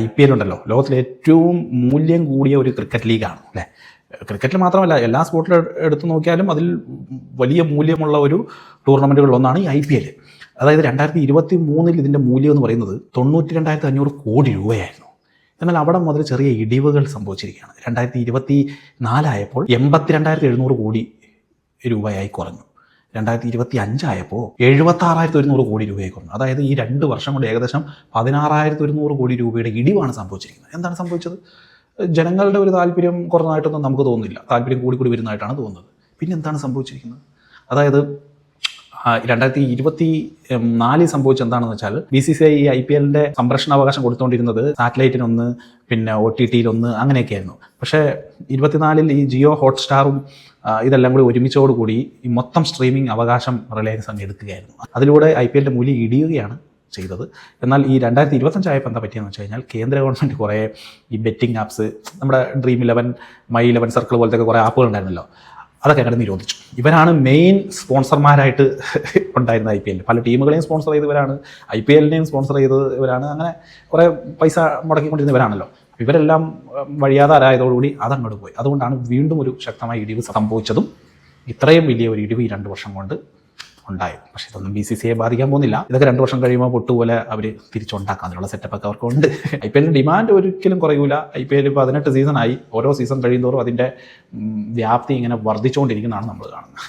I P L ഉണ്ടല്ലോ. ലോകത്തിലെ ഏറ്റവും മൂല്യം കൂടിയ ഒരു ക്രിക്കറ്റ് ലീഗാണ് അല്ലേ? ക്രിക്കറ്റിൽ മാത്രമല്ല എല്ലാ സ്പോർട്ടിലും എടുത്തു നോക്കിയാലും അതിൽ വലിയ മൂല്യമുള്ള ഒരു ടൂർണമെന്റുകളിലൊന്നാണ് ഈ ഐ പി എൽ. അതായത് രണ്ടായിരത്തി ഇരുപത്തി മൂന്നിൽ ഇതിന്റെ മൂല്യം എന്ന് പറയുന്നത് തൊണ്ണൂറ്റി രണ്ടായിരത്തി അഞ്ഞൂറ് കോടി രൂപയായിരുന്നു. എന്നാൽ അവിടെ മുതൽ ചെറിയ ഇടിവുകൾ സംഭവിച്ചിരിക്കുകയാണ്. രണ്ടായിരത്തി ഇരുപത്തി നാലായപ്പോൾ എൺപത്തി രണ്ടായിരത്തി എഴുന്നൂറ് കോടി രൂപയായി കുറഞ്ഞു. രണ്ടായിരത്തി ഇരുപത്തി അഞ്ചായപ്പോൾ എഴുപത്തി ആറായിരത്തി ഒരുന്നൂറ് കോടി രൂപയെ കുറഞ്ഞു അതായത് ഈ രണ്ട് വർഷം കൊണ്ട് ഏകദേശം പതിനാറായിരത്തി ഒരുന്നൂറ് കോടി രൂപയുടെ ഇടിവാണ് സംഭവിച്ചിരിക്കുന്നത്. എന്താണ് സംഭവിച്ചത്? ജനങ്ങളുടെ ഒരു താല്പര്യം കുറഞ്ഞതായിട്ടൊന്നും നമുക്ക് തോന്നുന്നില്ല. താല്പര്യം കൂടി കൂടി വരുന്നതായിട്ടാണ് തോന്നുന്നത്. പിന്നെ എന്താണ് സംഭവിച്ചിരിക്കുന്നത്? അതായത് രണ്ടായിരത്തി ഇരുപത്തി നാലിൽ സംഭവിച്ച എന്താണെന്ന് വെച്ചാൽ ബി സി സി ഐ ഈ ഐ പി എല്ലിന്റെ സംരക്ഷണാവകാശം കൊടുത്തുകൊണ്ടിരുന്നത് സാറ്റലൈറ്റിനൊന്ന് പിന്നെ ഒ ടി ടിയിലൊന്ന് അങ്ങനെയൊക്കെയായിരുന്നു. പക്ഷേ ഇരുപത്തിനാലിൽ ഈ ജിയോ ഹോട്ട്സ്റ്റാറും ഇതെല്ലാം കൂടി ഒരുമിച്ചോടുകൂടി ഈ മൊത്തം സ്ട്രീമിംഗ് അവകാശം റിലയൻസ് അങ്ങ് എടുക്കുകയായിരുന്നു. അതിലൂടെ ഐ പി എല്ലിന്റെ മൂല്യം ഇടിയുകയാണ് ചെയ്തത്. എന്നാൽ ഈ രണ്ടായിരത്തി ഇരുപത്തഞ്ചായപ്പോൾ എന്താ പറ്റിയെന്ന് വെച്ച് കഴിഞ്ഞാൽ കേന്ദ്ര ഗവൺമെന്റ് കുറേ ഈ ബെറ്റിംഗ് ആപ്സ് നമ്മുടെ Dream Eleven My Eleven Circle പോലത്തെ കുറേ ആപ്പുകൾ ഉണ്ടായിരുന്നല്ലോ അതൊക്കെ അങ്ങോട്ട് നിരോധിച്ചു. ഇവരാണ് മെയിൻ സ്പോൺസർമാരായിട്ട് ഉണ്ടായിരുന്ന ഐ പി എല്ലിൽ പല ടീമുകളെയും സ്പോൺസർ ചെയ്തവരാണ് ഐ പി എല്ലിനെയും സ്പോൺസർ ചെയ്തത് ഇവരാണ്. അങ്ങനെ കുറേ പൈസ മുടക്കിക്കൊണ്ടിരുന്നവരാണല്ലോ. ഇവരെല്ലാം വഴിയാതാരായതോടുകൂടി അതങ്ങോട്ട് പോയി. അതുകൊണ്ടാണ് വീണ്ടും ഒരു ശക്തമായ ഇടിവ് സംഭവിച്ചതും ഇത്രയും വലിയ ഒരു ഇടിവ് ഈ രണ്ട് വർഷം കൊണ്ട് ഉണ്ടായത്. പക്ഷേ ഇതൊന്നും ബി സി സിയെ ബാധിക്കാൻ പോകുന്നില്ല. ഇതൊക്കെ രണ്ട് വർഷം കഴിയുമ്പോൾ പൊട്ടുപോലെ അവർ തിരിച്ചുണ്ടാക്കാം അതിനുള്ള സെറ്റപ്പ് ഒക്കെ അവർക്കുണ്ട്. ഐ പി എല്ലിന് ഡിമാൻഡ് ഒരിക്കലും കുറയൂല. ഐ പി എൽ പതിനെട്ട് സീസണായി ഓരോ സീസൺ കഴിയുമോറും അതിന്റെ വ്യാപ്തി ഇങ്ങനെ വർദ്ധിച്ചുകൊണ്ടിരിക്കുന്നതാണ് നമ്മൾ കാണുന്നത്.